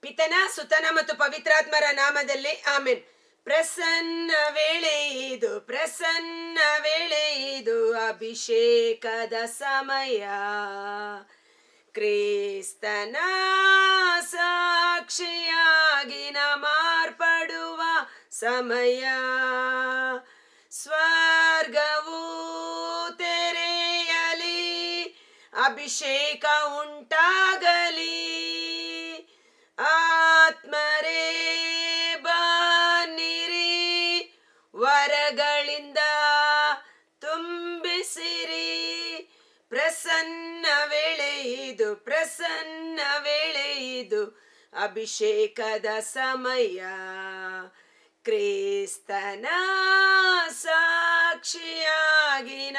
ಪಿತನ ಸುತನ ಮತ್ತು ಪವಿತ್ರಾತ್ಮರ ನಾಮದಲ್ಲಿ ಆಮೇನ್. ಪ್ರಸನ್ನ ವೇಳೆ ಇದು, ಪ್ರಸನ್ನ ವೇಳೆ ಇದು ಅಭಿಷೇಕದ ಸಮಯ. ಕ್ರಿಸ್ತನ ಸಾಕ್ಷಿಯಾಗಿ ಮಾರ್ಪಡುವ ಸಮಯ. ಸ್ವರ್ಗವು ತೆರೆಯಲಿ, ಅಭಿಷೇಕ ಉಂಟಾಗಲಿ ಪ್ರಸನ್ನ ಇದು, ಪ್ರಸನ್ನ ವೇಳೆಯಿದು ಅಭಿಷೇಕದ ಸಮಯ. ಕ್ರಿಸ್ತನ ಸಾಕ್ಷಿಯಾಗಿನ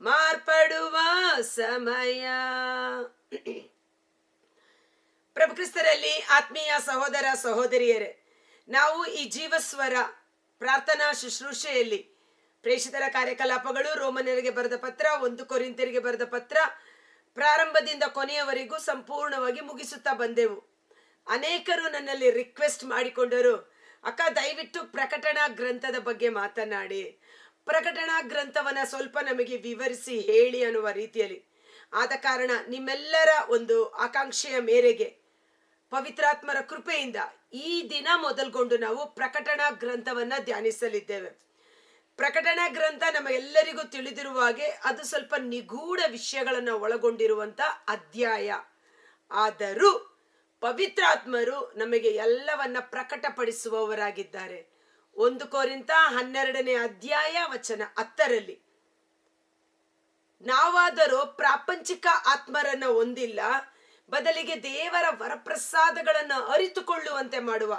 ಮಾರ್ಪಡುವ ಸಮಯ. ಪ್ರಭು ಕ್ರಿಸ್ತರಲ್ಲಿ ಆತ್ಮೀಯ ಸಹೋದರ ಸಹೋದರಿಯರೇ, ನಾವು ಈ ಜೀವಸ್ವರ ಪ್ರಾರ್ಥನಾ ಶುಶ್ರೂಷೆಯಲ್ಲಿ ಪ್ರೇಷಿತರ ಕಾರ್ಯಕಲಾಪಗಳು ರೋಮನರಿಗೆ ಬರೆದ ಪತ್ರ, ಒಂದು ಕೊರಿಂತರಿಗೆ ಬರೆದ ಪತ್ರ, ಪ್ರಾರಂಭದಿಂದ ಕೊನೆಯವರೆಗೂ ಸಂಪೂರ್ಣವಾಗಿ ಮುಗಿಸುತ್ತಾ ಬಂದೆವು. ಅನೇಕರು ನನ್ನಲ್ಲಿ ರಿಕ್ವೆಸ್ಟ್ ಮಾಡಿಕೊಂಡರು. ಅಕ್ಕ, ದಯವಿಟ್ಟು ಪ್ರಕಟಣಾ ಗ್ರಂಥದ ಬಗ್ಗೆ ಮಾತನಾಡಿ. ಪ್ರಕಟಣಾ ಗ್ರಂಥವನ್ನ ಸ್ವಲ್ಪ ನಮಗೆ ವಿವರಿಸಿ, ಹೇಳಿ ಅನ್ನುವ ರೀತಿಯಲ್ಲಿ. ಆದ ಕಾರಣ ನಿಮ್ಮೆಲ್ಲರ ಒಂದು ಆಕಾಂಕ್ಷೆಯ ಮೇರೆಗೆ, ಪವಿತ್ರಾತ್ಮರ ಕೃಪೆಯಿಂದ ಈ ದಿನ ಮೊದಲ್ಗೊಂಡು ನಾವು ಪ್ರಕಟಣಾ ಗ್ರಂಥವನ್ನ ಧ್ಯಾನಿಸಲಿದ್ದೇವೆ. ಪ್ರಕಟಣಾ ಗ್ರಂಥ ನಮಗೆಲ್ಲರಿಗೂ ತಿಳಿದಿರುವ ಹಾಗೆ ಅದು ಸ್ವಲ್ಪ ನಿಗೂಢ ವಿಷಯಗಳನ್ನು ಒಳಗೊಂಡಿರುವಂತ ಅಧ್ಯಾಯ. ಆದರೂ ಪವಿತ್ರಾತ್ಮರು ನಮಗೆ ಎಲ್ಲವನ್ನ ಪ್ರಕಟಪಡಿಸುವವರಾಗಿದ್ದಾರೆ. ಒಂದು ಕೋರಿಂತ ಹನ್ನೆರಡನೇ ಅಧ್ಯಾಯ ವಚನ ಹತ್ತರಲ್ಲಿ, ನಾವಾದರೂ ಪ್ರಾಪಂಚಿಕ ಆತ್ಮರನ್ನ ಹೊಂದಿಲ್ಲ, ಬದಲಿಗೆ ದೇವರ ವರಪ್ರಸಾದಗಳನ್ನು ಅರಿತುಕೊಳ್ಳುವಂತೆ ಮಾಡುವ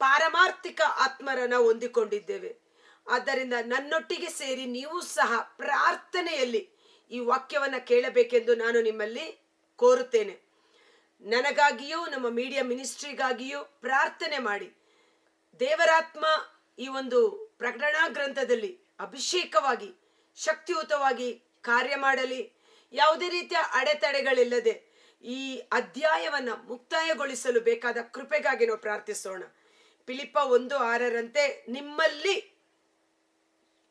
ಪಾರಮಾರ್ಥಿಕ ಆತ್ಮರನ್ನ ಹೊಂದಿಕೊಂಡಿದ್ದೇವೆ. ಆದ್ದರಿಂದ ನನ್ನೊಟ್ಟಿಗೆ ಸೇರಿ ನೀವು ಸಹ ಪ್ರಾರ್ಥನೆಯಲ್ಲಿ ಈ ವಾಕ್ಯವನ್ನ ಕೇಳಬೇಕೆಂದು ನಾನು ನಿಮ್ಮಲ್ಲಿ ಕೋರುತ್ತೇನೆ. ನನಗಾಗಿಯೂ, ನಮ್ಮ ಮೀಡಿಯಾ ಮಿನಿಸ್ಟ್ರಿಗಾಗಿಯೂ ಪ್ರಾರ್ಥನೆ ಮಾಡಿ. ದೇವರಾತ್ಮ ಈ ಒಂದು ಪ್ರಕಟಣಾ ಗ್ರಂಥದಲ್ಲಿ ಅಭಿಷೇಕವಾಗಿ, ಶಕ್ತಿಯುತವಾಗಿ ಕಾರ್ಯ ಮಾಡಲಿ. ಯಾವುದೇ ರೀತಿಯ ಅಡೆತಡೆಗಳಿಲ್ಲದೆ ಈ ಅಧ್ಯಾಯವನ್ನ ಮುಕ್ತಾಯಗೊಳಿಸಲು ಬೇಕಾದ ಕೃಪೆಗಾಗಿ ನಾವು ಪ್ರಾರ್ಥಿಸೋಣ. ಪಿಲಿಪ ಒಂದು ಆರರಂತೆ ನಿಮ್ಮಲ್ಲಿ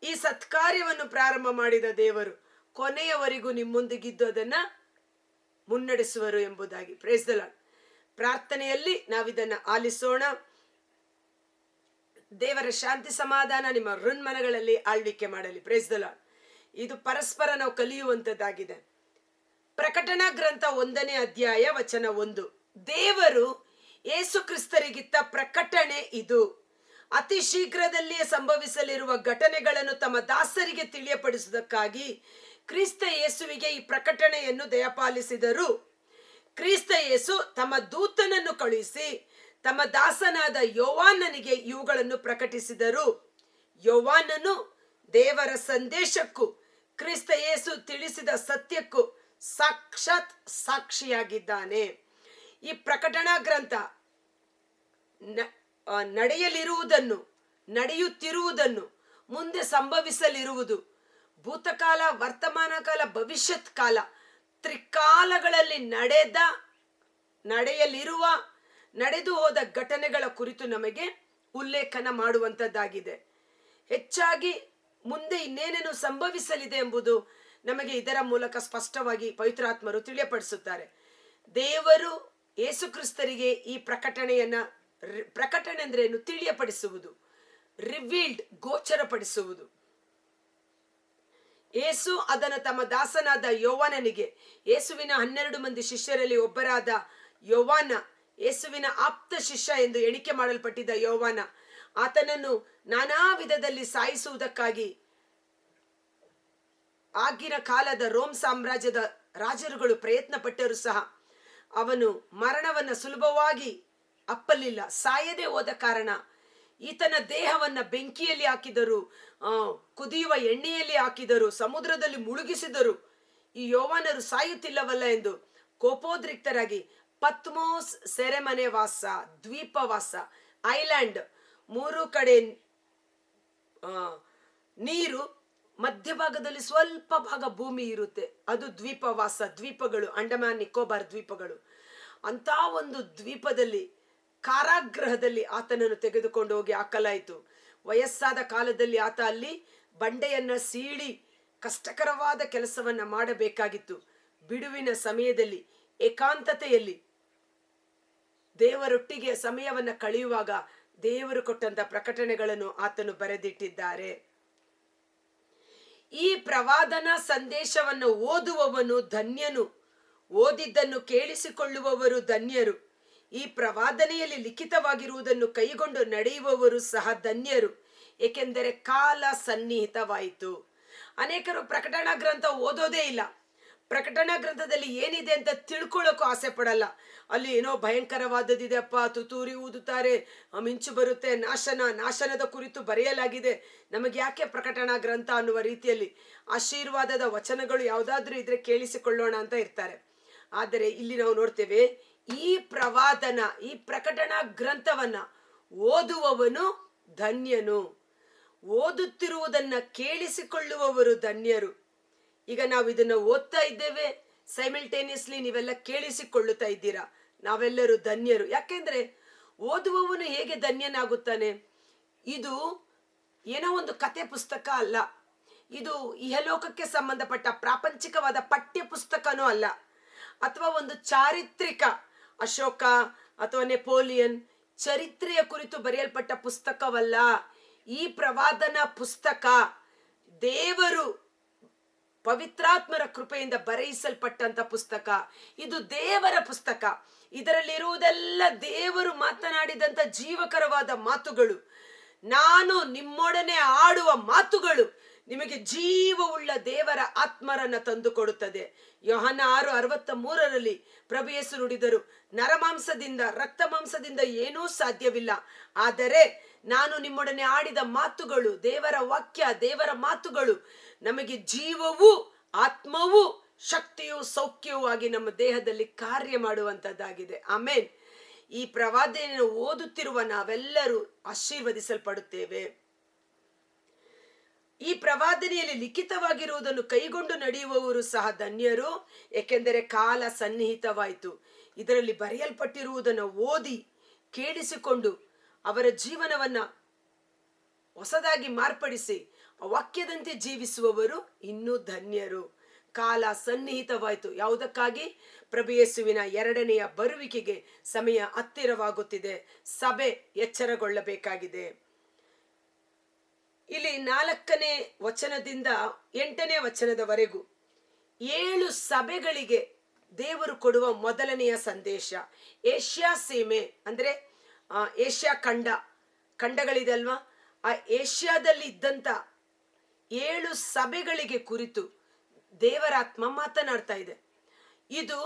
ಈ ಸತ್ಕಾರ್ಯವನ್ನು ಪ್ರಾರಂಭ ಮಾಡಿದ ದೇವರು ಕೊನೆಯವರೆಗೂ ನಿಮ್ಮೊಂದಿಗಿದ್ದು ಅದನ್ನ ಮುನ್ನಡೆಸುವರು ಎಂಬುದಾಗಿ. Praise the Lord. ಪ್ರಾರ್ಥನೆಯಲ್ಲಿ ನಾವಿದನ್ನ ಆಲಿಸೋಣ. ದೇವರ ಶಾಂತಿ ಸಮಾಧಾನ ನಿಮ್ಮ ಋನ್ಮನಗಳಲ್ಲಿ ಆಳ್ವಿಕೆ ಮಾಡಲಿ. Praise the Lord. ಇದು ಪರಸ್ಪರ ನಾವು ಕಲಿಯುವಂತದ್ದಾಗಿದೆ. ಪ್ರಕಟಣಾ ಗ್ರಂಥ ಒಂದನೇ ಅಧ್ಯಾಯ ವಚನ ಒಂದು. ದೇವರು ಯೇಸು ಕ್ರಿಸ್ತರಿಗಿತ್ತ ಪ್ರಕಟಣೆ ಇದು. ಅತಿ ಶೀಘ್ರದಲ್ಲಿಯೇ ಸಂಭವಿಸಲಿರುವ ಘಟನೆಗಳನ್ನು ತಮ್ಮ ದಾಸರಿಗೆ ತಿಳಿಯಪಡಿಸುವುದಕ್ಕಾಗಿ ಕ್ರಿಸ್ತ ಯೇಸುವಿಗೆ ಈ ಪ್ರಕಟಣೆಯನ್ನು ದಯಪಾಲಿಸಿದರು. ಕ್ರಿಸ್ತ ಯೇಸು ತಮ್ಮ ದೂತನನ್ನು ಕಳುಹಿಸಿ ತಮ್ಮ ದಾಸನಾದ ಯೋವಾನನಿಗೆ ಇವುಗಳನ್ನು ಪ್ರಕಟಿಸಿದರು. ಯೋವಾನನು ದೇವರ ಸಂದೇಶಕ್ಕೂ ಕ್ರಿಸ್ತ ಯೇಸು ತಿಳಿಸಿದ ಸತ್ಯಕ್ಕೂ ಸಾಕ್ಷಾತ್ ಸಾಕ್ಷಿಯಾಗಿದ್ದಾನೆ. ಈ ಪ್ರಕಟಣಾ ಗ್ರಂಥ ನಡೆಯಲಿರುವುದನ್ನು, ನಡೆಯುತ್ತಿರುವುದನ್ನು ಮುಂದೆ ಸಂಭವಿಸಲಿರುವುದು. ಭೂತಕಾಲ, ವರ್ತಮಾನ ಕಾಲ, ಭವಿಷ್ಯತ್ ಕಾಲ, ತ್ರಿಕಾಲಗಳಲ್ಲಿ ನಡೆದ, ನಡೆಯಲಿರುವ, ನಡೆದು ಹೋದ ಘಟನೆಗಳ ಕುರಿತು ನಮಗೆ ಉಲ್ಲೇಖನ ಮಾಡುವಂತದ್ದಾಗಿದೆ ಹೆಚ್ಚಾಗಿ ಮುಂದೆ ಇನ್ನೇನೇನು ಸಂಭವಿಸಲಿದೆ ಎಂಬುದು ನಮಗೆ ಇದರ ಮೂಲಕ ಸ್ಪಷ್ಟವಾಗಿ ಪವಿತ್ರಾತ್ಮರು ತಿಳಿಯಪಡಿಸುತ್ತಾರೆ. ದೇವರು ಯೇಸುಕ್ರಿಸ್ತರಿಗೆ ಈ ಪ್ರಕಟಣೆಯನ್ನ ಪ್ರಕಟಣೆ ಅಂದ್ರೆ ಏನು ತಿಳಿಯಪಡಿಸುವುದು. ರಿವೀಲ್ಡ್ ಗೋಚರಪಡಿಸುವುದು. ಏಸು ಅದನ್ನು ತಮ್ಮ ದಾಸನಾದ ಯೋವಾನನಿಗೆ ಯೇಸುವಿನ ಹನ್ನೆರಡು ಮಂದಿ ಶಿಷ್ಯರಲ್ಲಿ ಒಬ್ಬರಾದ ಯೋವಾನ ಯೇಸುವಿನ ಆಪ್ತ ಶಿಷ್ಯ ಎಂದು ಎಣಿಕೆ ಮಾಡಲ್ಪಟ್ಟಿದ್ದ ಯೋವಾನ, ಆತನನ್ನು ನಾನಾ ವಿಧದಲ್ಲಿ ಸಾಯಿಸುವುದಕ್ಕಾಗಿ ಆಗಿನ ಕಾಲದ ರೋಮ್ ಸಾಮ್ರಾಜ್ಯದ ರಾಜರುಗಳು ಪ್ರಯತ್ನ ಪಟ್ಟರೂ ಸಹ ಅವನು ಮರಣವನ್ನ ಸುಲಭವಾಗಿ ಅಪ್ಪಲಿಲ್ಲ, ಸಾಯದೆ ಹೋದ ಕಾರಣ ಈತನ ದೇಹವನ್ನ ಬೆಂಕಿಯಲ್ಲಿ ಹಾಕಿದರು ಕುದಿಯುವ ಎಣ್ಣೆಯಲ್ಲಿ ಹಾಕಿದರು, ಸಮುದ್ರದಲ್ಲಿ ಮುಳುಗಿಸಿದರು. ಈ ಯೋವಾನರು ಸಾಯುತ್ತಿಲ್ಲವಲ್ಲ ಎಂದು ಕೋಪೋದ್ರಿಕ್ತರಾಗಿ ಪತ್ಮೋಸ್ ಸೆರೆಮನೆ ವಾಸ ದ್ವೀಪವಾಸ ಐಲ್ಯಾಂಡ್ ಮೂರು ಕಡೆ ನೀರು ಮಧ್ಯಭಾಗದಲ್ಲಿ ಸ್ವಲ್ಪ ಭಾಗ ಭೂಮಿ ಇರುತ್ತೆ. ಅದು ದ್ವೀಪವಾಸ ದ್ವೀಪಗಳು, ಅಂಡಮಾನ್ ನಿಕೋಬಾರ್ ದ್ವೀಪಗಳು. ಅಂತ ಒಂದು ದ್ವೀಪದಲ್ಲಿ ಕಾರಾಗೃಹದಲ್ಲಿ ಆತನನ್ನು ತೆಗೆದುಕೊಂಡು ಹೋಗಿ ಹಾಕಲಾಯಿತು. ವಯಸ್ಸಾದ ಕಾಲದಲ್ಲಿ ಆತ ಅಲ್ಲಿ ಬಂಡೆಯನ್ನ ಸೀಳಿ ಕಷ್ಟಕರವಾದ ಕೆಲಸವನ್ನ ಮಾಡಬೇಕಾಗಿತ್ತು. ಬಿಡುವಿನ ಸಮಯದಲ್ಲಿ, ಏಕಾಂತತೆಯಲ್ಲಿ ದೇವರೊಟ್ಟಿಗೆ ಸಮಯವನ್ನ ಕಳೆಯುವಾಗ ದೇವರು ಕೊಟ್ಟಂತ ಪ್ರಕಟಣೆಗಳನ್ನು ಆತನು ಬರೆದಿಟ್ಟಿದ್ದಾರೆ. ಈ ಪ್ರವಾದನ ಸಂದೇಶವನ್ನು ಓದುವವನು ಧನ್ಯನು. ಓದಿದ್ದನ್ನು ಕೇಳಿಸಿಕೊಳ್ಳುವವರು ಧನ್ಯರು. ಈ ಪ್ರವಾದನೆಯಲ್ಲಿ ಲಿಖಿತವಾಗಿರುವುದನ್ನು ಕೈಗೊಂಡು ನಡೆಯುವವರು ಸಹ ಧನ್ಯರು. ಏಕೆಂದರೆ ಕಾಲ ಸನ್ನಿಹಿತವಾಯಿತು. ಅನೇಕರು ಪ್ರಕಟಣಾ ಗ್ರಂಥ ಓದೋದೇ ಇಲ್ಲ. ಪ್ರಕಟಣಾ ಗ್ರಂಥದಲ್ಲಿ ಏನಿದೆ ಅಂತ ತಿಳ್ಕೊಳ್ಳೋಕ್ಕೂ ಆಸೆ ಪಡಲ್ಲ. ಅಲ್ಲಿ ಏನೋ ಭಯಂಕರವಾದದ್ದಿದೆಯಪ್ಪ, ತುತ್ತೂರಿ ತುತೂರಿ ಊದುತ್ತಾರೆ ಮಿಂಚು ಬರುತ್ತೆ, ನಾಶನ, ನಾಶನದ ಕುರಿತು ಬರೆಯಲಾಗಿದೆ. ನಮಗೆ ಯಾಕೆ ಪ್ರಕಟಣಾ ಗ್ರಂಥ ಅನ್ನುವ ರೀತಿಯಲ್ಲಿ ಆಶೀರ್ವಾದದ ವಚನಗಳು ಯಾವುದಾದ್ರೂ ಇದ್ರೆ ಕೇಳಿಸಿಕೊಳ್ಳೋಣ ಅಂತ ಇರ್ತಾರೆ. ಆದರೆ ಇಲ್ಲಿ ನಾವು ನೋಡ್ತೇವೆ ಈ ಪ್ರವಾದನ, ಈ ಪ್ರಕಟಣಾ ಗ್ರಂಥವನ್ನ ಓದುವವನು ಧನ್ಯನು. ಓದುತ್ತಿರುವುದನ್ನ ಕೇಳಿಸಿಕೊಳ್ಳುವವರು ಧನ್ಯರು. ಈಗ ನಾವು ಇದನ್ನ ಓದ್ತಾ ಇದ್ದೇವೆ. ಸೈಮಲ್ಟೇನಿಯಸ್ಲಿ ನೀವೆಲ್ಲ ಕೇಳಿಸಿಕೊಳ್ಳುತ್ತಾ ಇದ್ದೀರಾ? ನಾವೆಲ್ಲರೂ ಧನ್ಯರು. ಯಾಕೆಂದ್ರೆ ಓದುವವನು ಹೇಗೆ ಧನ್ಯನಾಗುತ್ತಾನೆ? ಇದು ಏನೋ ಒಂದು ಕತೆ ಪುಸ್ತಕ ಅಲ್ಲ. ಇದು ಇಹಲೋಕಕ್ಕೆ ಸಂಬಂಧಪಟ್ಟ ಪ್ರಾಪಂಚಿಕವಾದ ಪಠ್ಯ ಪುಸ್ತಕನೂ ಅಲ್ಲ. ಅಥವಾ ಒಂದು ಚಾರಿತ್ರಿಕ ಅಶೋಕ ಅಥವಾ ನೆಪೋಲಿಯನ್ ಚರಿತ್ರೆಯ ಕುರಿತು ಬರೆಯಲ್ಪಟ್ಟ ಪುಸ್ತಕವಲ್ಲ. ಈ ಪ್ರವಾದನ ಪುಸ್ತಕ ದೇವರು ಪವಿತ್ರಾತ್ಮರ ಕೃಪೆಯಿಂದ ಬರೆಯಿಸಲ್ಪಟ್ಟಂತ ಪುಸ್ತಕ. ಇದು ದೇವರ ಪುಸ್ತಕ. ಇದರಲ್ಲಿರುವುದೆಲ್ಲ ದೇವರು ಮಾತನಾಡಿದಂತ ಜೀವಕರವಾದ ಮಾತುಗಳು. ನಾನು ನಿಮ್ಮೊಡನೆ ಆಡುವ ಮಾತುಗಳು. ನಿಮಗೆ ಜೀವವುಳ್ಳ ದೇವರ ಆತ್ಮರನ್ನ ತಂದು ಕೊಡುತ್ತದೆ ಯೋಹನ ಆರು ಅರವತ್ತ ಮೂರರಲ್ಲಿ ಪ್ರಭು ಯೇಸು ನುಡಿದರು, ನರಮಾಂಸದಿಂದ ರಕ್ತ ಮಾಂಸದಿಂದ ಏನೂ ಸಾಧ್ಯವಿಲ್ಲ. ಆದರೆ ನಾನು ನಿಮ್ಮೊಡನೆ ಆಡಿದ ಮಾತುಗಳು, ದೇವರ ವಾಕ್ಯ, ದೇವರ ಮಾತುಗಳು, ನಮಗೆ ಜೀವವು, ಆತ್ಮವು, ಶಕ್ತಿಯು, ಸೌಖ್ಯವೂ ಆಗಿ ನಮ್ಮ ದೇಹದಲ್ಲಿ ಕಾರ್ಯ ಮಾಡುವಂತದ್ದಾಗಿದೆ ಆಮೇಲೆ ಈ ಪ್ರವಾದನೆಯನ್ನು ಓದುತ್ತಿರುವ ನಾವೆಲ್ಲರೂ ಆಶೀರ್ವದಿಸಲ್ಪಡುತ್ತೇವೆ. ಈ ಪ್ರವಾದನೆಯಲ್ಲಿ ಲಿಖಿತವಾಗಿರುವುದನ್ನು ಕೈಗೊಂಡು ನಡೆಯುವವರು ಸಹ ಧನ್ಯರು. ಏಕೆಂದರೆ ಕಾಲ ಸನ್ನಿಹಿತವಾಯಿತು. ಇದರಲ್ಲಿ ಬರೆಯಲ್ಪಟ್ಟಿರುವುದನ್ನು ಓದಿ ಕೇಳಿಸಿಕೊಂಡು ಅವರ ಜೀವನವನ್ನ ಹೊಸದಾಗಿ ಮಾರ್ಪಡಿಸಿ ವಾಕ್ಯದಂತೆ ಜೀವಿಸುವವರು ಇನ್ನೂ ಧನ್ಯರು. ಕಾಲ ಸನ್ನಿಹಿತವಾಯಿತು. ಯಾವುದಕ್ಕಾಗಿ? ಪ್ರಭು ಯೇಸುವಿನ ಎರಡನೆಯ ಬರುವಿಕೆಗೆ ಸಮಯ ಹತ್ತಿರವಾಗುತ್ತಿದೆ. ಸಭೆ ಎಚ್ಚರಗೊಳ್ಳಬೇಕಾಗಿದೆ. ಇಲ್ಲಿ ನಾಲ್ಕನೇ ವಚನದಿಂದ ಎಂಟನೇ ವಚನದವರೆಗೂ ಏಳು ಸಭೆಗಳಿಗೆ ದೇವರು ಕೊಡುವ ಮೊದಲನೆಯ ಸಂದೇಶ. ಏಷ್ಯಾ ಸೀಮೆ ಅಂದರೆ ಏಷ್ಯಾ ಖಂಡ. ಖಂಡಗಳಿದೆ ಅಲ್ವಾ ಆ ಏಷ್ಯಾದಲ್ಲಿ ಇದ್ದಂತ ಏಳು ಸಭೆಗಳಿಗೆ ಕುರಿತು ದೇವರಾತ್ಮ ಮಾತನಾಡ್ತಾ ಇದೆ. ಇದು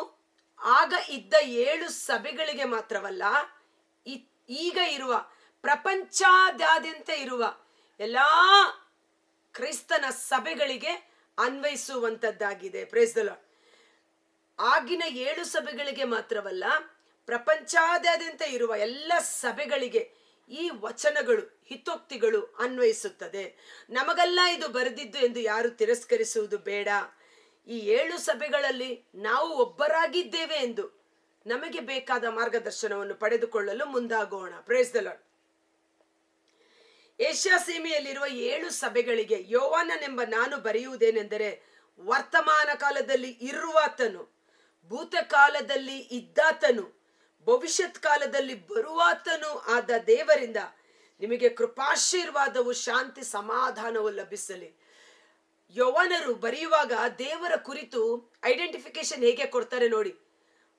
ಆಗ ಇದ್ದ ಏಳು ಸಭೆಗಳಿಗೆ ಮಾತ್ರವಲ್ಲ ಈಗ ಇರುವ ಪ್ರಪಂಚಾದ್ಯಂತ ಇರುವ ಎಲ್ಲಾ ಕ್ರೈಸ್ತನ ಸಭೆಗಳಿಗೆ ಅನ್ವಯಿಸುವಂತದ್ದಾಗಿದೆ ಪ್ರೇಸ್ ದ ಲಾರ್ಡ್. ಆಗಿನ ಏಳು ಸಭೆಗಳಿಗೆ ಮಾತ್ರವಲ್ಲ, ಪ್ರಪಂಚಾದ್ಯಂತ ಇರುವ ಎಲ್ಲ ಸಭೆಗಳಿಗೆ ಈ ವಚನಗಳು, ಹಿತೋಕ್ತಿಗಳು ಅನ್ವಯಿಸುತ್ತದೆ. ನಮಗೆಲ್ಲ ಇದು ಬರೆದಿದ್ದು ಎಂದು ಯಾರು ತಿರಸ್ಕರಿಸುವುದು ಬೇಡ. ಈ ಏಳು ಸಭೆಗಳಲ್ಲಿ ನಾವು ಒಬ್ಬರಾಗಿದ್ದೇವೆ ಎಂದು ನಮಗೆ ಬೇಕಾದ ಮಾರ್ಗದರ್ಶನವನ್ನು ಪಡೆದುಕೊಳ್ಳಲು ಮುಂದಾಗೋಣ. ಪ್ರೇಸ್ ದ ಲಾರ್ಡ್ ಏಷ್ಯಾ ಸೀಮೆಯಲ್ಲಿರುವ ಏಳು ಸಭೆಗಳಿಗೆ ಯೋವಾನನೆಂಬ ನಾನು ಬರೆಯುವುದೇನೆಂದರೆ, ವರ್ತಮಾನ ಕಾಲದಲ್ಲಿ ಇರುವಾತನು, ಭೂತಕಾಲದಲ್ಲಿ ಇದ್ದಾತನು, ಭವಿಷ್ಯತ್ ಕಾಲದಲ್ಲಿ ಬರುವಾತನು ಆದ ದೇವರಿಂದ ನಿಮಗೆ ಕೃಪಾಶೀರ್ವಾದವು ಶಾಂತಿ ಸಮಾಧಾನವು ಲಭಿಸಲಿ. ಯೌವನರು ಬರೆಯುವಾಗ ದೇವರ ಕುರಿತು ಐಡೆಂಟಿಫಿಕೇಶನ್ ಹೇಗೆ ಕೊಡ್ತಾರೆ ನೋಡಿ.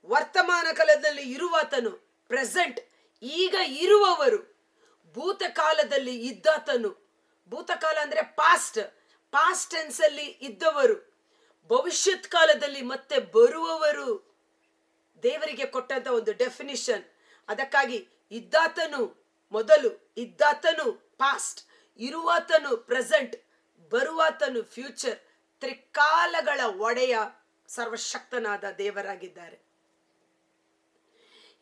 ವರ್ತಮಾನ ಕಾಲದಲ್ಲಿ ಇರುವಾತನು, ಪ್ರೆಸೆಂಟ್, ಈಗ ಇರುವವರು. ಭೂತಕಾಲದಲ್ಲಿ ಇದ್ದಾತನು. ಭೂತಕಾಲ ಅಂದ್ರೆ ಪಾಸ್ಟ್ ಪಾಸ್ಟ್ ಟೆನ್ಸ್ ಅಲ್ಲಿ ಇದ್ದವರು. ಭವಿಷ್ಯತ್ ಕಾಲದಲ್ಲಿ ಮತ್ತೆ ಬರುವವರು. ದೇವರಿಗೆ ಕೊಟ್ಟಂತ ಒಂದು ಡೆಫಿನಿಷನ್ ಅದಕ್ಕಾಗಿ ಇದ್ದಾತನು ಮೊದಲು, ಇದ್ದಾತನು ಪಾಸ್ಟ್ ಇರುವಾತನು ಪ್ರೆಸೆಂಟ್ ಬರುವಾತನು ಫ್ಯೂಚರ್ ತ್ರಿಕಾಲಗಳ ಒಡೆಯ ಸರ್ವಶಕ್ತನಾದ ದೇವರಾಗಿದ್ದಾರೆ.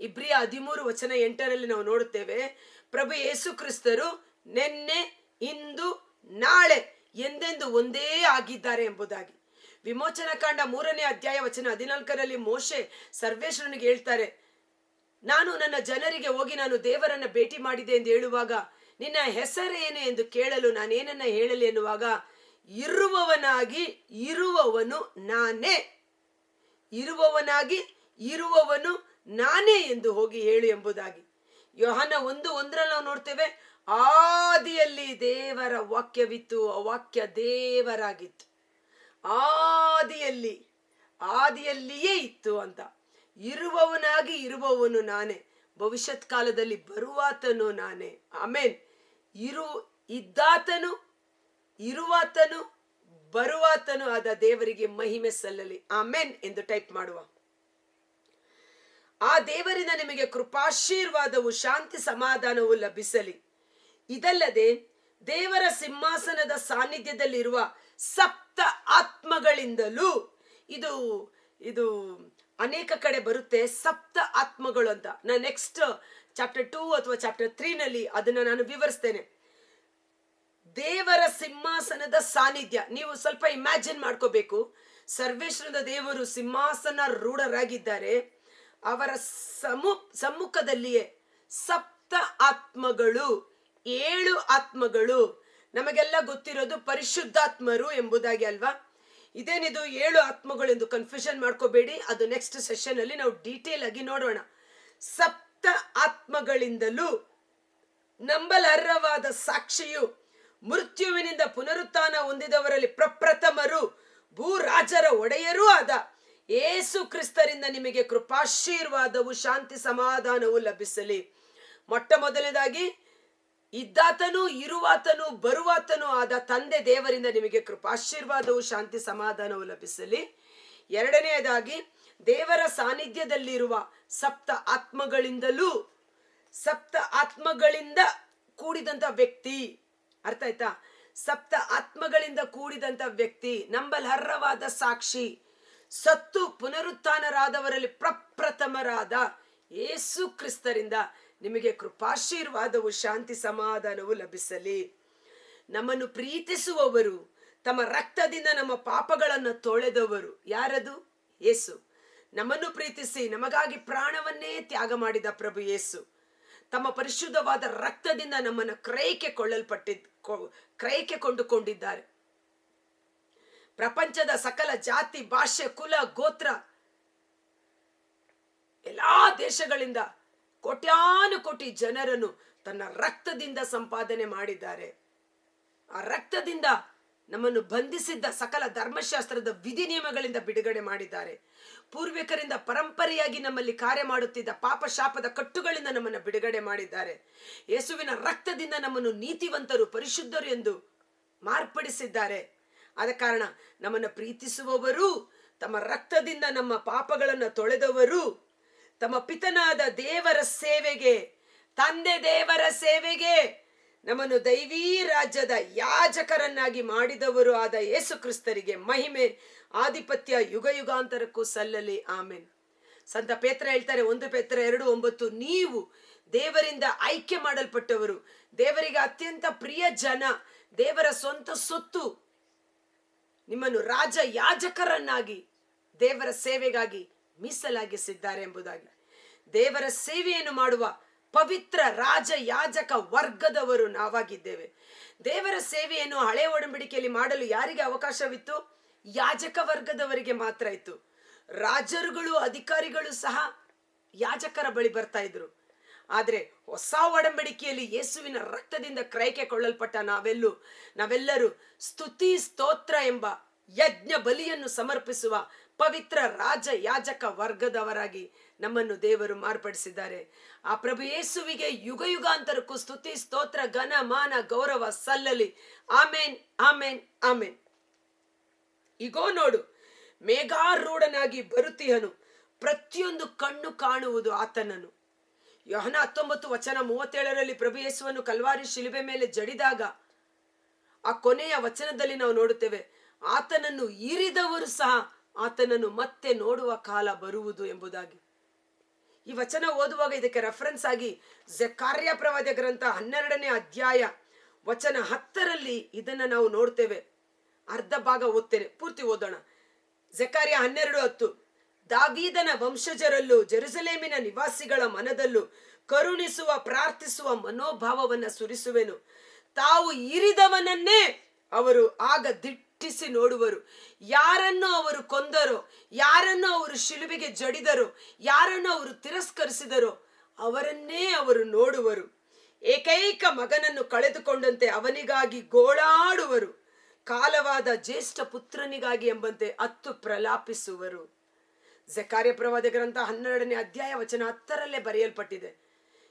ಇಬ್ರಿಯ ಹದಿಮೂರು ವಚನ ಎಂಟರಲ್ಲಿ ನಾವು ನೋಡುತ್ತೇವೆ, ಪ್ರಭು ಯೇಸು ಕ್ರಿಸ್ತರು ನಿನ್ನೆ, ಇಂದು, ನಾಳೆ ಎಂದೆಂದು ಒಂದೇ ಆಗಿದ್ದಾರೆ ಎಂಬುದಾಗಿ. ವಿಮೋಚನ ಕಾಂಡ ಮೂರನೇ ಅಧ್ಯಾಯ ವಚನ ಹದಿನಾಲ್ಕರಲ್ಲಿ ಮೋಶೆ ಸರ್ವೇಶ್ವರನಿಗೆ ಹೇಳ್ತಾರೆ, ನಾನು ನನ್ನ ಜನರಿಗೆ ಹೋಗಿ ನಾನು ದೇವರನ್ನ ಭೇಟಿ ಮಾಡಿದೆ ಎಂದು ಹೇಳುವಾಗ, ನಿನ್ನ ಹೆಸರೇನು ಎಂದು ಕೇಳಲು ನಾನೇನನ್ನ ಹೇಳಲಿ ಎನ್ನುವಾಗ, ಇರುವವನಾಗಿ ಇರುವವನು ನಾನೇ. ಇರುವವನಾಗಿ ಇರುವವನು ನಾನೇ ಎಂದು ಹೋಗಿ ಹೇಳು ಎಂಬುದಾಗಿ. ಯೋಹನ ಒಂದು, ಒಂದರಲ್ಲಿ ನಾವು ನೋಡ್ತೇವೆ, ಆದಿಯಲ್ಲಿ ದೇವರ ವಾಕ್ಯವಿತ್ತು, ಆ ವಾಕ್ಯ ದೇವರಾಗಿತ್ತು. ಆದಿಯಲ್ಲಿ, ಆದಿಯಲ್ಲಿಯೇ ಇತ್ತು ಅಂತ. ಇರುವವನಾಗಿ ಇರುವವನು ನಾನೇ ಭವಿಷ್ಯತ್ ಕಾಲದಲ್ಲಿ ಬರುವಾತನು ನಾನೇ. ಆಮೇನ್. ಇರು, ಇದ್ದಾತನು, ಇರುವಾತನು, ಬರುವಾತನು ಆದ ದೇವರಿಗೆ ಮಹಿಮೆ ಸಲ್ಲಲಿ. ಆಮೇನ್ ಎಂದು ಟೈಪ್ ಮಾಡುವ. ಆ ದೇವರಿಂದ ನಿಮಗೆ ಕೃಪಾಶೀರ್ವಾದವು, ಶಾಂತಿ ಸಮಾಧಾನವು ಲಭಿಸಲಿ. ಇದಲ್ಲದೆ ದೇವರ ಸಿಂಹಾಸನದ ಸಾನ್ನಿಧ್ಯದಲ್ಲಿರುವ ಸಪ್ತ ಆತ್ಮಗಳಿಂದಲೂ ಇದು ಇದು ಅನೇಕ ಕಡೆ ಬರುತ್ತೆ. ಸಪ್ತ ಆತ್ಮಗಳು ಅಂತ. ನಾನು ನೆಕ್ಸ್ಟ್ ಚಾಪ್ಟರ್ ಟೂ ಅಥವಾ ಚಾಪ್ಟರ್ ತ್ರೀನಲ್ಲಿ ಅದನ್ನ ನಾನು ವಿವರಿಸ್ತೇನೆ. ದೇವರ ಸಿಂಹಾಸನದ ಸಾನ್ನಿಧ್ಯ. ನೀವು ಸ್ವಲ್ಪ ಇಮ್ಯಾಜಿನ್ ಮಾಡ್ಕೋಬೇಕು. ಸರ್ವೇಶ್ವರದ ದೇವರು ಸಿಂಹಾಸನ ರೂಢರಾಗಿದ್ದಾರೆ. ಅವರ ಸಮು, ಸಮ್ಮುಖದಲ್ಲಿಯೇ ಸಪ್ತ ಆತ್ಮಗಳು, ಏಳು ಆತ್ಮಗಳು. ನಮಗೆಲ್ಲ ಗೊತ್ತಿರೋದು ಪರಿಶುದ್ಧಾತ್ಮರು ಎಂಬುದಾಗಿ ಅಲ್ವಾ? ಇದೇನಿದು ಏಳು ಆತ್ಮಗಳು ಎಂದು ಕನ್ಫ್ಯೂಷನ್ ಮಾಡ್ಕೋಬೇಡಿ. ಅದು ನೆಕ್ಸ್ಟ್ ಸೆಷನ್ ಅಲ್ಲಿ ನಾವು ಡೀಟೇಲ್ ಆಗಿ ನೋಡೋಣ. ಸಪ್ತ ಆತ್ಮಗಳಿಂದಲೂ ನಂಬಲರ್ಹವಾದ ಸಾಕ್ಷಿಯು ಮೃತ್ಯುವಿನಿಂದ ಪುನರುತ್ಥಾನ ಹೊಂದಿದವರಲ್ಲಿ ಪ್ರಪ್ರಥಮರು, ಭೂರಾಜರ ಒಡೆಯರೂ ಆದ ಏಸು ಕ್ರಿಸ್ತರಿಂದ ನಿಮಗೆ ಕೃಪಾಶೀರ್ವಾದವು, ಶಾಂತಿ ಸಮಾಧಾನವು ಲಭಿಸಲಿ. ಮೊಟ್ಟ ಮೊದಲನೇದಾಗಿ, ಇದ್ದಾತನು, ಇರುವಾತನು, ಬರುವಾತನು ಆದ ತಂದೆ ದೇವರಿಂದ ನಿಮಗೆ ಕೃಪಾಶೀರ್ವಾದವು, ಶಾಂತಿ ಸಮಾಧಾನವು ಲಭಿಸಲಿ. ಎರಡನೆಯದಾಗಿ, ದೇವರ ಸಾನ್ನಿಧ್ಯದಲ್ಲಿರುವ ಸಪ್ತ ಆತ್ಮಗಳಿಂದಲೂ, ಸಪ್ತ ಆತ್ಮಗಳಿಂದ ಕೂಡಿದಂತ ವ್ಯಕ್ತಿ. ಅರ್ಥ ಆಯ್ತಾ? ಸಪ್ತ ಆತ್ಮಗಳಿಂದ ಕೂಡಿದಂತ ವ್ಯಕ್ತಿ, ನಂಬಲರ್ಹವಾದ ಸಾಕ್ಷಿ. ಸತ್ತು ಪುನರುತ್ಥಾನರಾದವರಲ್ಲಿ ಪ್ರಪ್ರಥಮರಾದ ಏಸು ಕ್ರಿಸ್ತರಿಂದ ನಿಮಗೆ ಕೃಪಾಶೀರ್ವಾದವು ಶಾಂತಿ ಸಮಾಧಾನವು ಲಭಿಸಲಿ. ನಮ್ಮನ್ನು ಪ್ರೀತಿಸುವವರು, ತಮ್ಮ ರಕ್ತದಿಂದ ನಮ್ಮ ಪಾಪಗಳನ್ನು ತೊಳೆದವರು. ಯಾರದು? ಯೇಸು ನಮ್ಮನ್ನು ಪ್ರೀತಿಸಿ ನಮಗಾಗಿ ಪ್ರಾಣವನ್ನೇ ತ್ಯಾಗ ಮಾಡಿದ ಪ್ರಭು ಯೇಸು ತಮ್ಮ ಪರಿಶುದ್ಧವಾದ ರಕ್ತದಿಂದ ನಮ್ಮನ್ನು ಕ್ರಯಕ್ಕೆ ಕೊಳ್ಳಲ್ಪಟ್ಟಿದ್ ಕ್ರಯಕ್ಕೆ ಕೊಂಡುಕೊಂಡಿದ್ದಾರೆ. ಪ್ರಪಂಚದ ಸಕಲ ಜಾತಿ, ಭಾಷೆ, ಕುಲ, ಗೋತ್ರ, ಎಲ್ಲಾ ದೇಶಗಳಿಂದ ಕೋಟ್ಯಾನು ಕೋಟಿ ಜನರನ್ನು ತನ್ನ ರಕ್ತದಿಂದ ಸಂಪಾದನೆ ಮಾಡಿದ್ದಾರೆ. ಆ ರಕ್ತದಿಂದ ನಮ್ಮನ್ನು ಬಂಧಿಸಿದ್ದ ಸಕಲ ಧರ್ಮಶಾಸ್ತ್ರದ ವಿಧಿ ನಿಯಮಗಳಿಂದ ಬಿಡುಗಡೆ ಮಾಡಿದ್ದಾರೆ. ಪೂರ್ವಿಕರಿಂದ ಪರಂಪರೆಯಾಗಿ ನಮ್ಮಲ್ಲಿ ಕಾರ್ಯ ಮಾಡುತ್ತಿದ್ದ ಪಾಪ ಶಾಪದ ಕಟ್ಟುಗಳಿಂದ ನಮ್ಮನ್ನು ಬಿಡುಗಡೆ ಮಾಡಿದ್ದಾರೆ. ಯೇಸುವಿನ ರಕ್ತದಿಂದ ನಮ್ಮನ್ನು ನೀತಿವಂತರು, ಪರಿಶುದ್ಧರು ಎಂದು ಮಾರ್ಪಡಿಸಿದ್ದಾರೆ. ಆದ ಕಾರಣ ನಮ್ಮನ್ನು ಪ್ರೀತಿಸುವವರು, ತಮ್ಮ ರಕ್ತದಿಂದ ನಮ್ಮ ಪಾಪಗಳನ್ನು ತೊಳೆದವರು, ತಮ್ಮ ಪಿತನಾದ ದೇವರ ಸೇವೆಗೆ, ತಂದೆ ದೇವರ ಸೇವೆಗೆ ನಮ್ಮನ್ನು ದೈವೀ ರಾಜ್ಯದ ಯಾಜಕರನ್ನಾಗಿ ಮಾಡಿದವರು ಆದ ಯೇಸು ಕ್ರಿಸ್ತರಿಗೆ ಮಹಿಮೆ, ಆಧಿಪತ್ಯ ಯುಗ ಯುಗಾಂತರಕ್ಕೂ ಸಲ್ಲಲಿ. ಆಮೇನ್. ಸಂತ ಪೇತ್ರ ಹೇಳ್ತಾರೆ, ಒಂದು ಪೇತ್ರ ಎರಡು ಒಂಬತ್ತು, ನೀವು ದೇವರಿಂದ ಆಯ್ಕೆ ಮಾಡಲ್ಪಟ್ಟವರು, ದೇವರಿಗೆ ಅತ್ಯಂತ ಪ್ರಿಯ ಜನ, ದೇವರ ಸ್ವಂತ ಸೊತ್ತು ನಿಮ್ಮನ್ನು ರಾಜ ಯಾಜಕರನ್ನಾಗಿ ದೇವರ ಸೇವೆಗಾಗಿ ಮೀಸಲಾಗಿಸಿದ್ದಾರೆ ಎಂಬುದಾಗಿ. ದೇವರ ಸೇವೆಯನ್ನು ಮಾಡುವ ಪವಿತ್ರ ರಾಜ ಯಾಜಕ ವರ್ಗದವರು ನಾವಾಗಿದ್ದೇವೆ. ದೇವರ ಸೇವೆಯನ್ನು ಹಳೆ ಒಡಂಬಡಿಕೆಯಲ್ಲಿ ಮಾಡಲು ಯಾರಿಗೆ ಅವಕಾಶವಿತ್ತು? ಯಾಜಕ ವರ್ಗದವರಿಗೆ ಮಾತ್ರ ಇತ್ತು. ರಾಜರುಗಳು, ಅಧಿಕಾರಿಗಳು ಸಹ ಯಾಜಕರ ಬಳಿ ಬರ್ತಾ ಇದ್ರು. ಆದ್ರೆ ಹೊಸ ಒಡಂಬಡಿಕೆಯಲ್ಲಿ ಯೇಸುವಿನ ರಕ್ತದಿಂದ ಕ್ರಯಕ್ಕೆ ಕೊಳ್ಳಲ್ಪಟ್ಟ ನಾವೆಲ್ಲೂ, ನಾವೆಲ್ಲರೂ ಸ್ತುತಿ ಸ್ತೋತ್ರ ಎಂಬ ಯಜ್ಞ ಬಲಿಯನ್ನು ಸಮರ್ಪಿಸುವ ಪವಿತ್ರ ರಾಜ ಯಾಜಕ ವರ್ಗದವರಾಗಿ ನಮ್ಮನ್ನು ದೇವರು ಮಾರ್ಪಡಿಸಿದ್ದಾರೆ. ಆ ಪ್ರಭು ಯೇಸುವಿಗೆ ಯುಗ ಯುಗಾಂತರಕ್ಕೂ ಸ್ತುತಿ ಸ್ತೋತ್ರ, ಘನ, ಮಾನ, ಗೌರವ ಸಲ್ಲಲಿ. ಆಮೇನ್ ಆಮೇನ್ ಆಮೇನ್. ಈಗೋ ನೋಡು, ಮೇಘಾರೂಢನಾಗಿ ಬರುತ್ತಿಹನು. ಪ್ರತಿಯೊಂದು ಕಣ್ಣು ಕಾಣುವುದು ಆತನನ್ನು. ಯೋಹನ ಹತ್ತೊಂಬತ್ತು ವಚನ ಮೂವತ್ತೇಳರಲ್ಲಿ ಪ್ರಭು ಯೇಸುವನ್ನು ಕಲ್ವಾರಿ ಶಿಲುಬೆ ಮೇಲೆ ಜಡಿದಾಗ ಆ ಕೊನೆಯ ವಚನದಲ್ಲಿ ನಾವು ನೋಡುತ್ತೇವೆ, ಆತನನ್ನು ಇರಿದವರು ಸಹ ಆತನನ್ನು ಮತ್ತೆ ನೋಡುವ ಕಾಲ ಬರುವುದು ಎಂಬುದಾಗಿ. ಈ ವಚನ ಓದುವಾಗ ಇದಕ್ಕೆ ರೆಫರೆನ್ಸ್ ಆಗಿ ಕಾರ್ಯ ಪ್ರವಾದ ಗ್ರಂಥ ಹನ್ನೆರಡನೇ ಅಧ್ಯಾಯ ವಚನ ಹತ್ತರಲ್ಲಿ ಇದನ್ನ ನಾವು ನೋಡ್ತೇವೆ. ಅರ್ಧ ಭಾಗ ಓದ್ತೇನೆ, ಪೂರ್ತಿ ಓದೋಣ. ಜಕಾರ್ಯ ಹನ್ನೆರಡು ಹತ್ತು. ದಾವೀದನ ವಂಶಜರಲ್ಲೂ ಜೆರುಸಲೇಮಿನ ನಿವಾಸಿಗಳ ಮನದಲ್ಲೂ ಕರುಣಿಸುವ, ಪ್ರಾರ್ಥಿಸುವ ಮನೋಭಾವವನ್ನ ಸುರಿಸುವೆನು. ತಾವು ಇರಿದವನನ್ನೇ ಅವರು ಆಗ ದಿಟ್ಟಿಸಿ ನೋಡುವರು. ಯಾರನ್ನು ಅವರು ಕೊಂದರೋ, ಯಾರನ್ನು ಅವರು ಶಿಲುಬೆಗೆ ಜಡಿದರೋ, ಯಾರನ್ನು ಅವರು ತಿರಸ್ಕರಿಸಿದರೋ, ಅವರನ್ನೇ ಅವರು ನೋಡುವರು. ಏಕೈಕ ಮಗನನ್ನು ಕಳೆದುಕೊಂಡಂತೆ ಅವನಿಗಾಗಿ ಗೋಳಾಡುವರು. ಕಾಲವಾದ ಜ್ಯೇಷ್ಠ ಪುತ್ರನಿಗಾಗಿ ಎಂಬಂತೆ ಅತ್ತು ಪ್ರಲಾಪಿಸುವರು. ಜಕಾರ್ಯ ಗ್ರಂಥ ಹನ್ನೆರಡನೇ ಅಧ್ಯಾಯ ವಚನ ಹತ್ತರಲ್ಲೇ ಬರೆಯಲ್ಪಟ್ಟಿದೆ.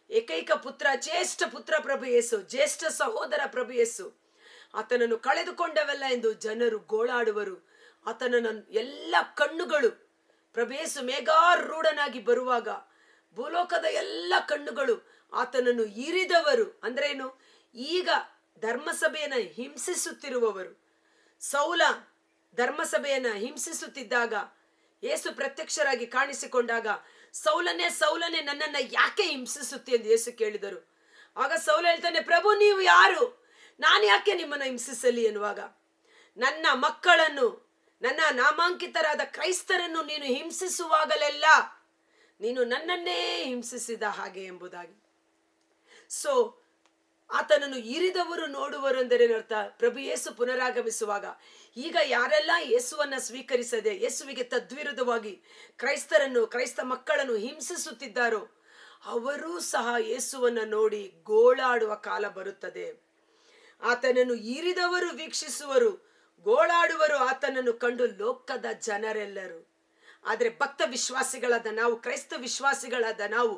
ಏಕೈಕ ಪುತ್ರ, ಜ್ಯೇಷ್ಠ ಪುತ್ರ ಪ್ರಭು ಯೇಸು, ಜ್ಯೇಷ್ಠ ಸಹೋದರ ಪ್ರಭು ಯೇಸು. ಆತನನ್ನು ಕಳೆದುಕೊಂಡವಲ್ಲ ಎಂದು ಜನರು ಗೋಳಾಡುವರು. ಆತನ ಎಲ್ಲ ಕಣ್ಣುಗಳು ಪ್ರಭೇಸು ಮೇಘಾರೂಢನಾಗಿ ಬರುವಾಗ ಭೂಲೋಕದ ಎಲ್ಲ ಕಣ್ಣುಗಳು ಆತನನ್ನು ಇರಿದವರು. ಅಂದ್ರೇನು? ಈಗ ಧರ್ಮಸಭೆಯನ್ನು ಹಿಂಸಿಸುತ್ತಿರುವವರು. ಸೌಲ ಧರ್ಮಸಭೆಯನ್ನು ಹಿಂಸಿಸುತ್ತಿದ್ದಾಗ ಯೇಸು ಪ್ರತ್ಯಕ್ಷರಾಗಿ ಕಾಣಿಸಿಕೊಂಡಾಗ, ಸೌಲನೆ ಸೌಲನೆ, ನನ್ನನ್ನ ಯಾಕೆ ಹಿಂಸಿಸುತ್ತೆ? ಎಂದು ಯೇಸು ಕೇಳಿದರು. ಆಗ ಸೌಲ ಹೇಳ್ತಾನೆ, ಪ್ರಭು, ನೀವು ಯಾರು? ನಾನು ಯಾಕೆ ನಿಮ್ಮನ್ನು ಹಿಂಸಿಸಲಿ? ಎನ್ನುವಾಗ, ನನ್ನ ಮಕ್ಕಳನ್ನು, ನನ್ನ ನಾಮಾಂಕಿತರಾದ ಕ್ರೈಸ್ತರನ್ನು ನೀನು ಹಿಂಸಿಸುವಾಗಲೆಲ್ಲ ನೀನು ನನ್ನನ್ನೇ ಹಿಂಸಿಸಿದ ಹಾಗೆ ಎಂಬುದಾಗಿ. ಸೊ ಆತನನ್ನು ಇರಿದವರು ನೋಡುವರು ಅರ್ಥ ಪ್ರಭು ಯೇಸು ಪುನರಾಗಮಿಸುವಾಗ. ಈಗ ಯಾರೆಲ್ಲ ಯೇಸುವನ್ನ ಸ್ವೀಕರಿಸದೆ, ಯೇಸುವಿಗೆ ತದ್ವಿರುದ್ಧವಾಗಿ ಕ್ರೈಸ್ತರನ್ನು, ಕ್ರೈಸ್ತ ಮಕ್ಕಳನ್ನು ಹಿಂಸಿಸುತ್ತಿದ್ದಾರೋ, ಅವರೂ ಸಹ ಯೇಸುವನ್ನ ನೋಡಿ ಗೋಳಾಡುವ ಕಾಲ ಬರುತ್ತದೆ. ಆತನನ್ನು ಇರಿದವರು ವೀಕ್ಷಿಸುವರು, ಗೋಳಾಡುವರು ಆತನನ್ನು ಕಂಡು ಲೋಕದ ಜನರೆಲ್ಲರೂ. ಆದರೆ ಭಕ್ತ ವಿಶ್ವಾಸಿಗಳಾದ ನಾವು, ಕ್ರೈಸ್ತ ವಿಶ್ವಾಸಿಗಳಾದ ನಾವು,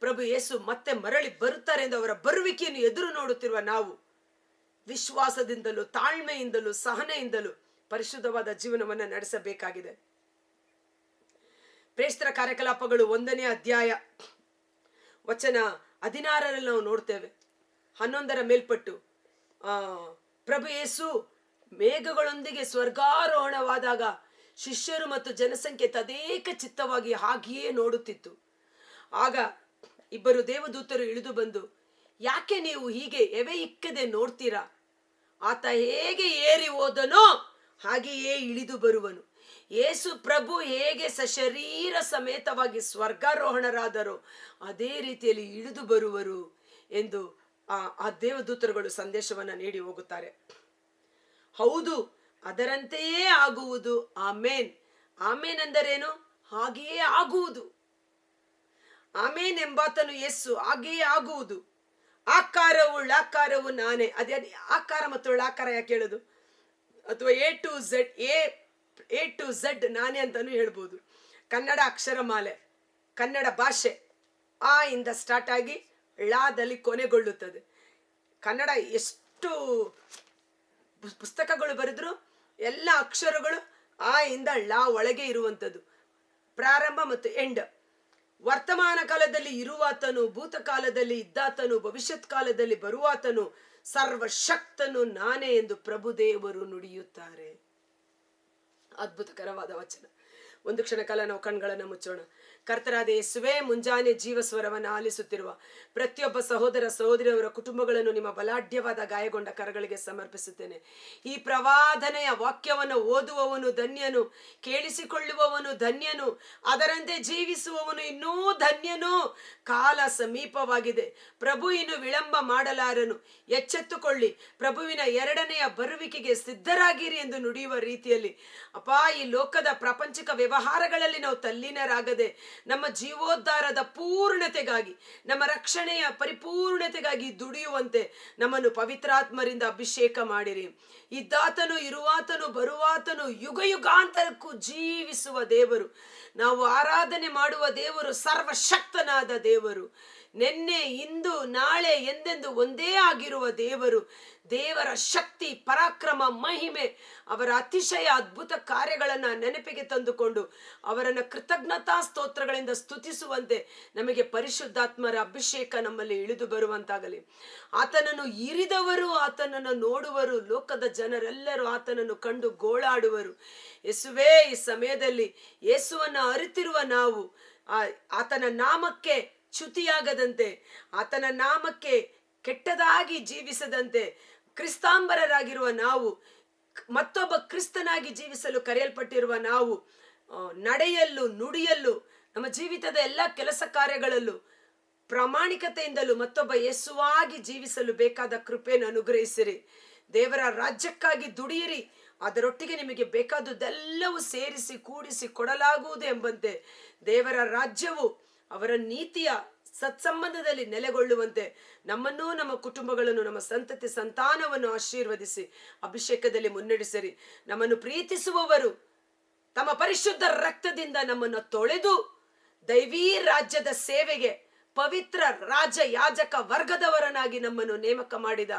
ಪ್ರಭು ಯೇಸು ಮತ್ತೆ ಮರಳಿ ಬರುತ್ತಾರೆ ಎಂದು ಅವರ ಬರುವಿಕೆಯನ್ನು ಎದುರು ನೋಡುತ್ತಿರುವ ನಾವು, ವಿಶ್ವಾಸದಿಂದಲೂ, ತಾಳ್ಮೆಯಿಂದಲೂ, ಸಹನೆಯಿಂದಲೂ ಪರಿಶುದ್ಧವಾದ ಜೀವನವನ್ನು ನಡೆಸಬೇಕಾಗಿದೆ. ಪ್ರೇಸ್ತರ ಕಾರ್ಯಕಲಾಪಗಳು ಒಂದನೇ ಅಧ್ಯಾಯ, ವಚನ ಹದಿನಾರರಲ್ಲಿ ನಾವು ನೋಡ್ತೇವೆ. ಹನ್ನೊಂದರ ಮೇಲ್ಪಟ್ಟು ಪ್ರಭು ಯೇಸು ಮೇಘಗಳೊಂದಿಗೆ ಸ್ವರ್ಗಾರೋಹಣವಾದಾಗ ಶಿಷ್ಯರು ಮತ್ತು ಜನಸಂಖ್ಯೆ ತದೇಕ ಚಿತ್ತವಾಗಿ ಹಾಗೆಯೇ ನೋಡುತ್ತಿತ್ತು. ಆಗ ಇಬ್ಬರು ದೇವದೂತರು ಇಳಿದು ಬಂದು, ಯಾಕೆ ನೀವು ಹೀಗೆ ಎವೆ ಇಕ್ಕದೆ ನೋಡ್ತೀರಾ? ಆತ ಹೇಗೆ ಏರಿ ಹೋದನೋ ಹಾಗೆಯೇ ಇಳಿದು ಬರುವನು. ಯೇಸು ಪ್ರಭು ಹೇಗೆ ಸಶರೀರ ಸಮೇತವಾಗಿ ಸ್ವರ್ಗಾರೋಹಣರಾದರೋ ಅದೇ ರೀತಿಯಲ್ಲಿ ಇಳಿದು ಬರುವರು ಎಂದು ಆ ದೇವದೂತರುಗಳು ಸಂದೇಶವನ್ನ ನೀಡಿ ಹೋಗುತ್ತಾರೆ. ಹೌದು ಅದರಂತೆಯೇ ಆಗುವುದು. ಆಮೇನ್. ಆಮೇನ್ ಅಂದರೇನು? ಹಾಗೆಯೇ ಆಗುವುದು. ಆಮೇನ್ ಎಂಬಾತನು ಯಸ್ಸು ಹಾಗೆಯೇ ಆಗುವುದು. ಆಕಾರವು ಳಾಕಾರವು ನಾನೇ. ಅದೇ ಆಕಾರ ಮತ್ತು ಳಾಕಾರ ಯಾಕೆ ಹೇಳುದು? ಅಥವಾ A to Z A A to Z ನಾನೇ ಅಂತಾನು ಹೇಳ್ಬೋದು. ಕನ್ನಡ ಅಕ್ಷರಮಾಲೆ, ಕನ್ನಡ ಭಾಷೆ ಆ ಇಂದ ಸ್ಟಾರ್ಟ್ ಆಗಿ ಳಾದಲ್ಲಿ ಕೊನೆಗೊಳ್ಳುತ್ತದೆ. ಕನ್ನಡ ಎಷ್ಟು ಪುಸ್- ಪುಸ್ತಕಗಳು ಬರೆದ್ರು ಎಲ್ಲ ಅಕ್ಷರಗಳು ಆ ಇಂದ ಲಾ ಒಳಗೆ ಇರುವಂಥದ್ದು. ಪ್ರಾರಂಭ ಮತ್ತು ಎಂಡ್. ವರ್ತಮಾನ ಕಾಲದಲ್ಲಿ ಇರುವಾತನು ಭೂತಕಾಲದಲ್ಲಿ ಇದ್ದಾತನು, ಭವಿಷ್ಯತ್ ಕಾಲದಲ್ಲಿ ಬರುವಾತನು, ಸರ್ವಶಕ್ತನು ನಾನೇ ಎಂದು ಪ್ರಭುದೇವರು ನುಡಿಯುತ್ತಾರೆ. ಅದ್ಭುತಕರವಾದ ವಚನ. ಒಂದು ಕ್ಷಣ ಕಾಲ ನಾವು ಕಣ್ಗಳನ್ನು ಮುಚ್ಚೋಣ. ಕರ್ತರಾದ ಯೇಸುವೆ, ಮುಂಜಾನೆ ಜೀವಸ್ವರವನ್ನು ಆಲಿಸುತ್ತಿರುವ ಪ್ರತಿಯೊಬ್ಬ ಸಹೋದರ ಸಹೋದರಿಯವರ ಕುಟುಂಬಗಳನ್ನು ನಿಮ್ಮ ಬಲಾಢ್ಯವಾದ ಗಾಯಗೊಂಡ ಕರಗಳಿಗೆ ಸಮರ್ಪಿಸುತ್ತೇನೆ. ಈ ಪ್ರವಾದನೆಯ ವಾಕ್ಯವನ್ನು ಓದುವವನು ಧನ್ಯನು, ಕೇಳಿಸಿಕೊಳ್ಳುವವನು ಧನ್ಯನು, ಅದರಂತೆ ಜೀವಿಸುವವನು ಇನ್ನೂ ಧನ್ಯನು. ಕಾಲ ಸಮೀಪವಾಗಿದೆ. ಪ್ರಭು ಇನ್ನು ವಿಳಂಬ ಮಾಡಲಾರನು. ಎಚ್ಚೆತ್ತುಕೊಳ್ಳಿ. ಪ್ರಭುವಿನ ಎರಡನೆಯ ಬರುವಿಕೆಗೆ ಸಿದ್ಧರಾಗಿರಿ ಎಂದು ನುಡಿಯುವ ರೀತಿಯಲ್ಲಿ. ಅಪ್ಪ, ಈ ಲೋಕದ ಪ್ರಾಪಂಚಿಕ ವ್ಯವಹಾರಗಳಲ್ಲಿ ನಾವು ತಲ್ಲೀನರಾಗದೆ ನಮ್ಮ ಜೀವೋದ್ಧಾರದ ಪೂರ್ಣತೆಗಾಗಿ, ನಮ್ಮ ರಕ್ಷಣೆಯ ಪರಿಪೂರ್ಣತೆಗಾಗಿ ದುಡಿಯುವಂತೆ ನಮ್ಮನ್ನು ಪವಿತ್ರಾತ್ಮರಿಂದ ಅಭಿಷೇಕ ಮಾಡಿರಿ. ಇದ್ದಾತನು, ಇರುವಾತನು, ಬರುವಾತನು, ಯುಗ ಯುಗಾಂತರಕ್ಕೂ ಜೀವಿಸುವ ದೇವರು. ನಾವು ಆರಾಧನೆ ಮಾಡುವ ದೇವರು, ಸರ್ವಶಕ್ತನಾದ ದೇವರು. ನಿನ್ನೆ, ಇಂದು, ನಾಳೆ ಎಂದೆಂದು ಒಂದೇ ಆಗಿರುವ ದೇವರು, ದೇವರ ಶಕ್ತಿ, ಪರಾಕ್ರಮ, ಮಹಿಮೆ, ಅವರ ಅತಿಶಯ ಅದ್ಭುತ ಕಾರ್ಯಗಳನ್ನು ನೆನಪಿಗೆ ತಂದುಕೊಂಡು ಅವರನ್ನು ಕೃತಜ್ಞತಾ ಸ್ತೋತ್ರಗಳಿಂದ ಸ್ತುತಿಸುವಂತೆ ನಮಗೆ ಪರಿಶುದ್ಧಾತ್ಮರ ಅಭಿಷೇಕ ನಮ್ಮಲ್ಲಿ ಇಳಿದು ಬರುವಂತಾಗಲಿ. ಆತನನ್ನು ಇರಿದವರು, ಆತನನ್ನು ನೋಡುವರು, ಲೋಕದ ಜನರೆಲ್ಲರೂ ಆತನನ್ನು ಕಂಡು ಗೋಳಾಡುವರು. ಯೇಸುವೇ, ಈ ಸಮಯದಲ್ಲಿ ಯೇಸುವನ್ನು ಅರಿತಿರುವ ನಾವು ಆತನ ನಾಮಕ್ಕೆ ಚ್ಯುತಿಯಾಗದಂತೆ, ಆತನ ನಾಮಕ್ಕೆ ಕೆಟ್ಟದಾಗಿ ಜೀವಿಸದಂತೆ ಕ್ರಿಸ್ತಾಂಬರರಾಗಿರುವ ನಾವು, ಮತ್ತೊಬ್ಬ ಕ್ರಿಸ್ತನಾಗಿ ಜೀವಿಸಲು ಕರೆಯಲ್ಪಟ್ಟಿರುವ ನಾವು ನಡೆಯಲ್ಲು, ನಡೆಯಲ್ಲೂ, ನಮ್ಮ ಜೀವಿತದ ಎಲ್ಲ ಕೆಲಸ ಕಾರ್ಯಗಳಲ್ಲೂ, ಪ್ರಾಮಾಣಿಕತೆಯಿಂದಲೂ ಮತ್ತೊಬ್ಬ ಯಸ್ಸುವಾಗಿ ಜೀವಿಸಲು ಬೇಕಾದ ಕೃಪೆಯನ್ನು ಅನುಗ್ರಹಿಸಿರಿ. ದೇವರ ರಾಜ್ಯಕ್ಕಾಗಿ ದುಡಿಯಿರಿ. ಅದರೊಟ್ಟಿಗೆ ನಿಮಗೆ ಬೇಕಾದುದೆಲ್ಲವೂ ಸೇರಿಸಿ, ಕೂಡಿಸಿ ಕೊಡಲಾಗುವುದು ಎಂಬಂತೆ ದೇವರ ರಾಜ್ಯವು ಅವರ ನೀತಿಯ ಸತ್ಸಂಬಂಧದಲ್ಲಿ ನೆಲೆಗೊಳ್ಳುವಂತೆ ನಮ್ಮನ್ನೂ, ನಮ್ಮ ಕುಟುಂಬಗಳನ್ನು, ನಮ್ಮ ಸಂತತಿ ಸಂತಾನವನ್ನು ಆಶೀರ್ವದಿಸಿ, ಅಭಿಷೇಕದಲ್ಲಿ ಮುನ್ನಡೆಸಿರಿ. ನಮ್ಮನ್ನು ಪ್ರೀತಿಸುವವರು ತಮ್ಮ ಪರಿಶುದ್ಧ ರಕ್ತದಿಂದ ನಮ್ಮನ್ನು ತೊಳೆದು ದೈವೀ ರಾಜ್ಯದ ಸೇವೆಗೆ ಪವಿತ್ರ ರಾಜ ಯಾಜಕ ವರ್ಗದವರನಾಗಿ ನಮ್ಮನ್ನು ನೇಮಕ ಮಾಡಿದ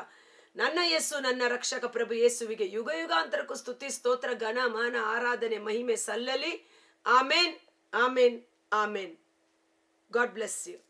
ನನ್ನ ಯೇಸು, ನನ್ನ ರಕ್ಷಕ ಪ್ರಭು ಯೇಸುವಿಗೆ ಯುಗ ಯುಗಾಂತರಕ್ಕೂ ಸ್ತುತಿ, ಸ್ತೋತ್ರ, ಘನ, ಮಾನ, ಆರಾಧನೆ, ಮಹಿಮೆ ಸಲ್ಲಲಿ. ಆಮೇನ್ ಆಮೇನ್ ಆಮೇನ್. God bless you.